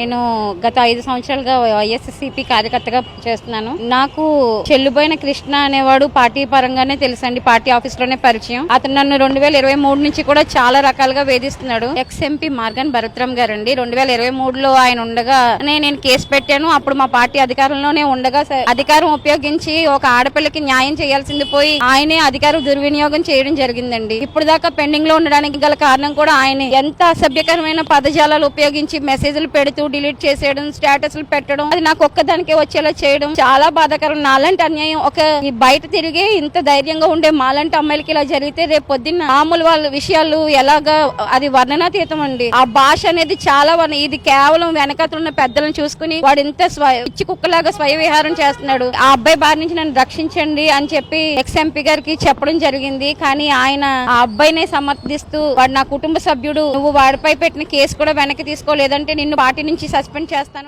నేను గత ఐదు సంవత్సరాలుగా వైఎస్ఎస్సిపి కార్యకర్తగా చేస్తున్నాను. నాకు చెల్లుబోయిన కృష్ణ అనేవాడు పార్టీ పరంగానే తెలుసండి పార్టీ ఆఫీస్లోనే పరిచయం. అతను నన్ను రెండు వేల ఇరవై మూడు నుంచి కూడా చాలా రకాలుగా వేధిస్తున్నాడు. ఎక్స్ ఎంపీ మార్గన్ భరత్రామ్ గారు అండి రెండు వేల ఇరవై మూడులో ఆయన ఉండగా నేను కేసు పెట్టాను. అప్పుడు మా పార్టీ అధికారంలోనే ఉండగా అధికారం ఉపయోగించి ఒక ఆడపిల్లకి న్యాయం చేయాల్సింది పోయి ఆయనే అధికారం దుర్వినియోగం చేయడం జరిగిందండి. ఇప్పుడు దాకా పెండింగ్లో ఉండడానికి గల కారణం కూడా ఆయన. ఎంత అసభ్యకరమైన పదజాలాలు ఉపయోగించి మెసేజ్లు పెడుతూ డిలీట్ చేసేయడం స్టేటస్లు పెట్టడం అది నాకు ఒక్కదానికే వచ్చేలా చేయడం చాలా బాధాకరం. నాలాంటి అన్యాయం ఒక బయట తిరిగే ఇంత ధైర్యంగా ఉండే మాలాంటి అమ్మాయిలకి ఇలా జరిగితే రేపు పొద్దున్న మామూలు వాళ్ళ విషయాలు ఎలాగా అది వర్ణనాతీతం అండి. ఆ భాష అనేది చాలా ఇది కేవలం వెనకతలు ఉన్న పెద్దలను చూసుకుని వాడు ఇంత స్వయ పిచ్చి కుక్కలాగా స్వయ విహారం చేస్తున్నాడు. ఆ అబ్బాయి బారి నుంచి నన్ను రక్షించండి అని చెప్పి ఎక్స్ ఎంపీ గారికి చెప్పడం జరిగింది. కానీ ఆయన ఆ అబ్బాయినే సమర్థిస్తూ వాడు నా కుటుంబ సభ్యుడు నువ్వు వాడిపై పెట్టిన కేసు కూడా వెనక్కి తీసుకోలేదంటే నిన్ను పార్టీ నుంచి సస్పెండ్ చేస్తాను.